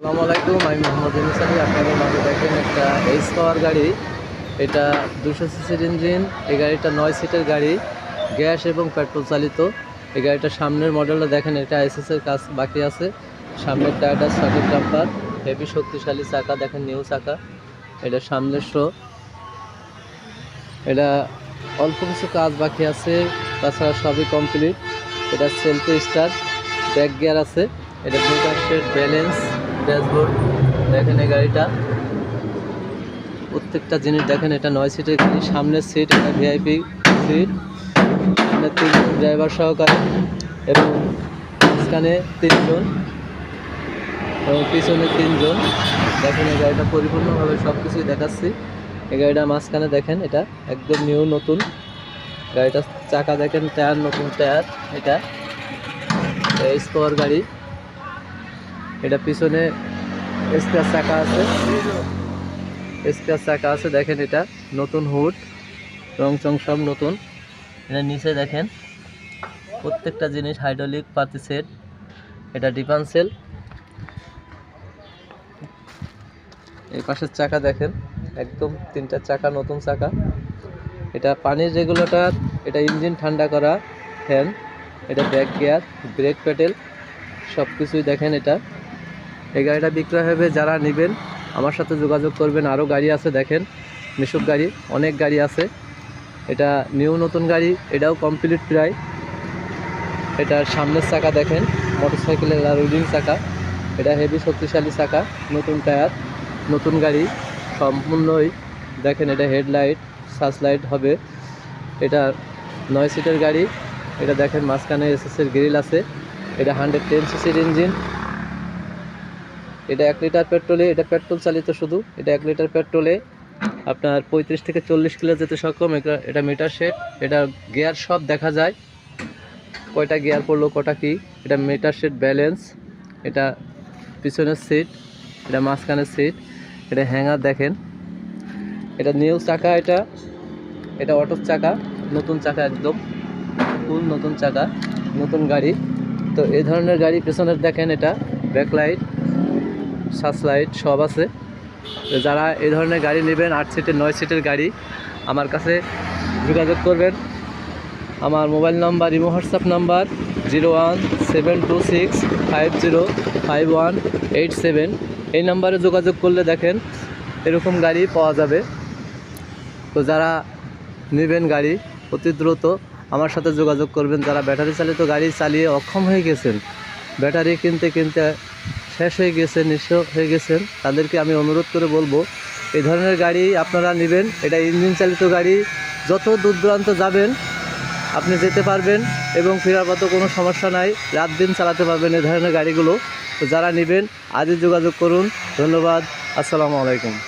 আসসালামু আমি মোহাম্মদ ইউনুস আপনাদের মাঝে দেখেন একটা এইচ পাওয়ার গাড়ি। এটা দুশো সিসির ইঞ্জিন, এই গাড়িটা নয় সিটের গাড়ি, গ্যাস এবং পেট্রোল চালিত। এই গাড়িটার সামনের মডেলটা দেখেন, এটা এসএস এর কাজ বাকি আছে। সামনের টায়ারটা সকেট ডাম্পার হেভি শক্তিশালী চাকা, দেখেন নিউ চাকা। এটা সামনের শো। এটা অল্প কিছু কাজ বাকি আছে, তাছাড়া সবই কমপ্লিট এটা সেলফি স্টার্ট ব্যাক গিয়ার আছে। এটা ব্যালেন্স ড্যাশবোর্ড, দেখেন এই গাড়িটা। প্রত্যেকটা জিনিস দেখেন, এটা নয় সিটের গাড়ি, সামনের সিট এটা ভিআইপি সিট সামনে তিনজন ড্রাইভার সহকারে এবং মাঝখানে তিনজন এবং পিছনে তিনজন। দেখেন এই গাড়িটা পরিপূর্ণভাবে সব কিছুই দেখাচ্ছি। এই গাড়িটা মাঝখানে দেখেন, এটা একদম নিউ নতুন। গাড়িটা চাকা দেখেন টায়ার নতুন টায়ার এটা। স্কোয়ার গাড়ি। এটা পিছনে স্পেয়ার চাকা আছে। স্পেয়ার চাকা আছে, দেখেন এটা। নতুন হুড, রং চং সব নতুন। এটা নিচে দেখেন, প্রত্যেকটা জিনিস হাইড্রোলিক পাতি সেট এটা ডিফান্সেল এই পাশের চাকা দেখেন, একদম তিনটা চাকা, নতুন চাকা। এটা পানির রেগুলেটর এটা ইঞ্জিন ঠান্ডা করা ফ্যান এটা ব্যাক গিয়ার ব্রেক প্যাডেল সব কিছুই দেখেন এটা। এই গাড়িটা বিক্রয় হবে, যারা নেবেন, আমার সাথে যোগাযোগ করবেন। আরও গাড়ি আছে, দেখেন, মিশুক গাড়ি, অনেক গাড়ি আছে। এটা নিউ নতুন গাড়ি, এটাও কমপ্লিট প্রায়। এটার সামনের চাকা দেখেন মোটরসাইকেলের রুলিং চাকা। এটা হেভি শক্তিশালী চাকা, নতুন টায়ার নতুন গাড়ি, সম্পূর্ণই। দেখেন, এটা হেডলাইট সার্চ লাইট হবে। এটা নয় সিটের গাড়ি। এটা দেখেন, মাঝখানে এসএসের গ্রিল আছে। এটা হান্ড্রেড টেন সিসির ইঞ্জিন এটা এক লিটার পেট্রোলে, এটা পেট্রোল চালিত শুধু। এটা এক লিটার পেট্রোলে আপনার পঁয়ত্রিশ থেকে চল্লিশ কিলো যেতে সক্ষম। এটা- মিটার সেট এটা গিয়ার সব দেখা যায়। কয়টা গিয়ার পড়ল, কটা কি? এটা মিটার সেট ব্যালেন্স এটা পিছনের সিট এটা মাঝখানের সিট এটা হ্যাঙ্গার দেখেন। এটা নিউ চাকা এটা এটা অটোর চাকা, নতুন চাকা একদম। ফুল নতুন চাকা, নতুন গাড়ি। তো এই ধরনের গাড়ি পেছনের দেখেন এটা ব্যাকলাইট সাসলাইট সব আছে। যারা এই ধরনের গাড়ি নেবেন, আট সিটের, নয় সিটের গাড়ি, আমার কাছে যোগাযোগ করবেন। আমার mobile number, imo, WhatsApp number, zero one seven two six five zero five one eight seven. এই নাম্বারে যোগাযোগ করলে দেখেন এরকম গাড়ি পাওয়া যাবে। তো যারা নেবেন গাড়ি, অতি দ্রুত আমার সাথে যোগাযোগ করবেন। যারা ব্যাটারি চালিত গাড়ি চালিয়ে অক্ষম হয়ে গেছেন, ব্যাটারি কিনতে কিনতে শেষ হয়ে গেছে নিঃস্ব হয়ে গেছেন। তাদেরকে আমি অনুরোধ করে বলব, এই ধরনের গাড়ি আপনারা নেবেন। এটা ইঞ্জিন চালিত গাড়ি। যত দূর দূরান্ত যাবেন, আপনি যেতে পারবেন এবং ফেরার মতো কোনো সমস্যা নাই। রাত দিন চালাতে পারবেন এ ধরনের গাড়িগুলো। তো যারা নেবেন, আজই যোগাযোগ করুন। ধন্যবাদ। আসসালামু আলাইকুম।